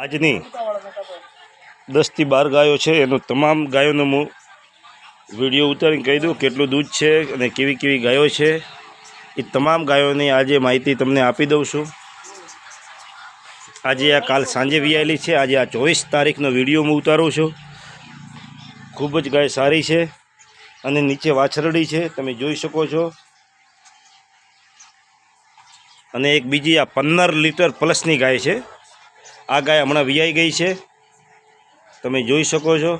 આજની દસથી બાર ગાયો છે. એનું તમામ ગાયોનો હું વીડિયો ઉતારીને કહી દઉં કેટલું દૂધ છે અને કેવી કેવી ગાયો છે. એ તમામ ગાયોની આજે માહિતી તમને આપી દઉં છું. આજે આ કાલ સાંજે વિયાયેલી છે. આજે આ ચોવીસ તારીખનો વીડિયો હું ઉતારું છું. ખૂબ જ ગાય સારી છે અને નીચે વાછરડી છે. તમે જોઈ શકો છો. અને એક બીજી આ પંદર લીટર પ્લસની ગાય છે. આ ગાય હમણાં વિયાઈ ગઈ છે. તમે જોઈ શકો છો.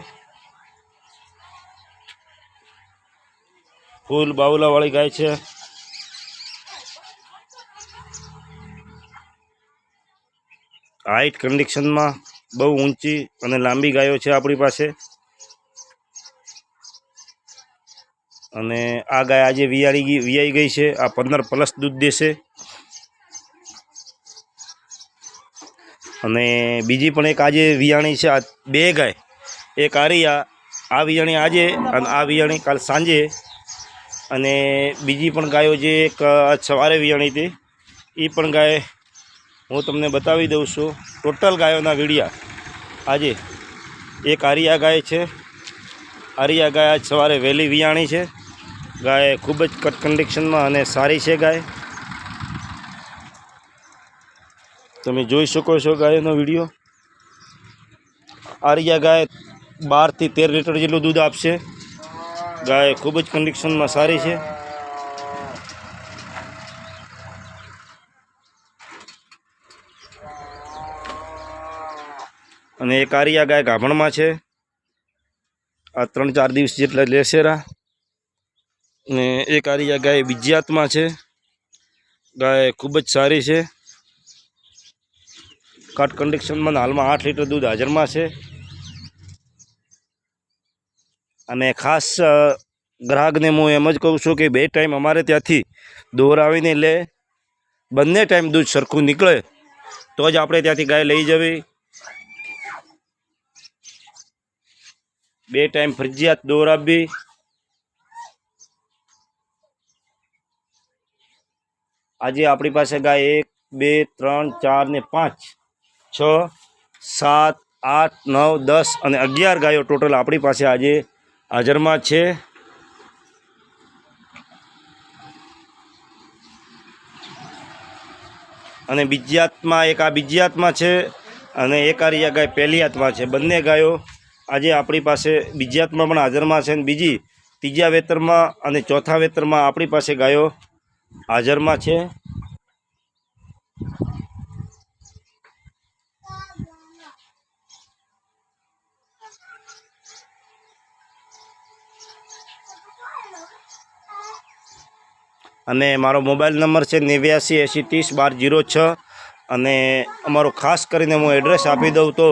ફૂલ બાવલાવાળી ગાય છે. હાઈટ કન્ડિશનમાં બહુ ઊંચી અને લાંબી ગાયો છે આપણી પાસે. અને આ ગાય આજે વિયાળી ગઈ વિયાઈ ગઈ છે. આ પંદર પ્લસ દૂધ દેશે. અને બીજી પણ એક આજે વિયાણી છે, આ બે ગાય. એક આરિયા, આ વિયાણી આજે અને આ વિયાણી કાલ સાંજે. અને બીજી પણ ગાયો જે એક સવારે વિયાણી હતી એ પણ ગાય હું તમને બતાવી દઉં છું. ટોટલ ગાયોના વીડિયા આજે એક આરિયા ગાય છે. આરિયા ગાય આજ સવારે વહેલી વિયાણી છે. ગાય ખૂબ જ કટ કન્ડિશનમાં અને સારી છે ગાય. તમે જોઈ શકો છો ગાયનો વીડિયો. આરિયા ગાય બારથી તેર લીટર જેટલું દૂધ આપશે. ગાય ખૂબ જ કન્ડિશનમાં સારી છે. અને એક આરિયા ગાય ગાભણમાં છે. આ ત્રણ ચાર દિવસ જેટલા લેશેરા અને એક આરિયા ગાય વિજ્યાતમાં છે. ગાય ખૂબ જ સારી છે. કટ કન્ડિશનમાં હાલમાં આઠ લીટર દૂધ હાજરમાં છે. અને ખાસ ગ્રાહકને હું એમ જ કહું છું કે બે ટાઈમ અમારે ત્યાંથી દોરાવીને લે. બંને ટાઈમ દૂધ સરખું નીકળે, તો જ આપણે ત્યાંથી ગાય લઈ જવી. બે ટાઈમ ફરજિયાત દોરાવી આજે આપણી પાસે ગાય એક, બે, ત્રણ, ચાર ને પાંચ છ, સાત, આઠ, નવ, દસ અને અગિયાર ગાયો ટોટલ આપણી પાસે આજે હાજરમાં છે. અને બીજી હાથમાં એક આ બીજી હાથમાં છે અને એક આ રિયા ગાય પહેલી હાથમાં છે. બંને ગાયો આજે આપણી પાસે બીજી હાથમાં પણ હાજરમાં છે અને બીજી, ત્રીજા વેતરમાં અને ચોથા વેતરમાં આપણી પાસે ગાયો હાજરમાં છે. અને મારો મોબાઈલ નંબર છે નેવ્યાસી એંસી ત્રીસ બાર જીરો છ. અને અમારો ખાસ કરીને હું એડ્રેસ આપી દઉં તો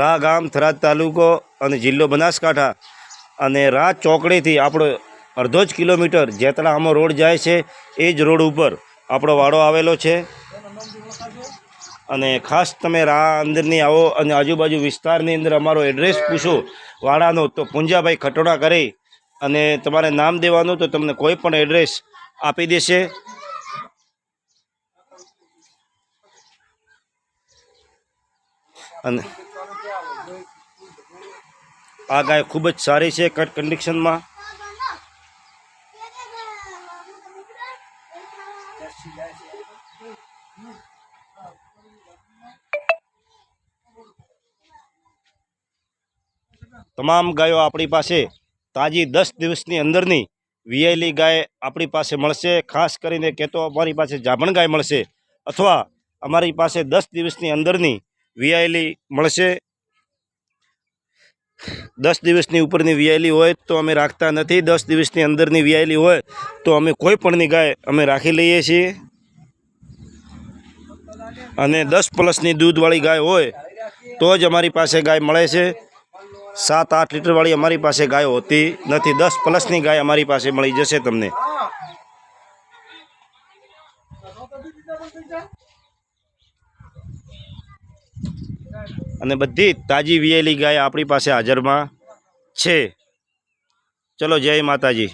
રા ગામ થરાદ તાલુકો અને જિલ્લો બનાસકાંઠા. અને રા ચોકડીથી આપણો અડધો જ કિલોમીટર જેતળામો રોડ જાય છે, એ જ રોડ ઉપર આપણો વાડો આવેલો છે. અને ખાસ તમે રા અંદરની આવો અને આજુબાજુ વિસ્તારની અંદર અમારો એડ્રેસ પૂછો, વાડાનો, તો પુંજાભાઈ ખટોડા કરી અને તમારે નામ દેવાનું તો તમને કોઈ પણ એડ્રેસ આપી દેશે. અને આ ગાય ખૂબ જ સારી છે કટ કન્ડિશનમાં તમામ ગાયો આપણી પાસે તાજી દસ દિવસની અંદરની વિયાયેલી ગાય આપણી પાસે મળશે, ખાસ કરીને કહેતો અમારી પાસે જાભણ ગાય મળશે અથવા અમારી પાસે દસ દિવસની અંદરની વિયાયેલી મળશે. દસ દિવસની ઉપરની વિયાયેલી હોય તો અમે રાખતા નથી. દસ દિવસની અંદરની વિયાયેલી હોય તો અમે કોઈ પણની ગાય અમે રાખી લઈએ છીએ. અને દસ પ્લસની દૂધવાળી ગાય હોય તો જ અમારી પાસે ગાય મળે છે. સાત, આઠ લીટરવાળી અમારી પાસે ગાયો હોતી. નથી, દસ પ્લસની ગાય અમારી પાસે મળી જશે તમને. અને બધી તાજી વિયેલી ગાય આપણી પાસે હાજરમાં છે. ચલો, જય માતાજી.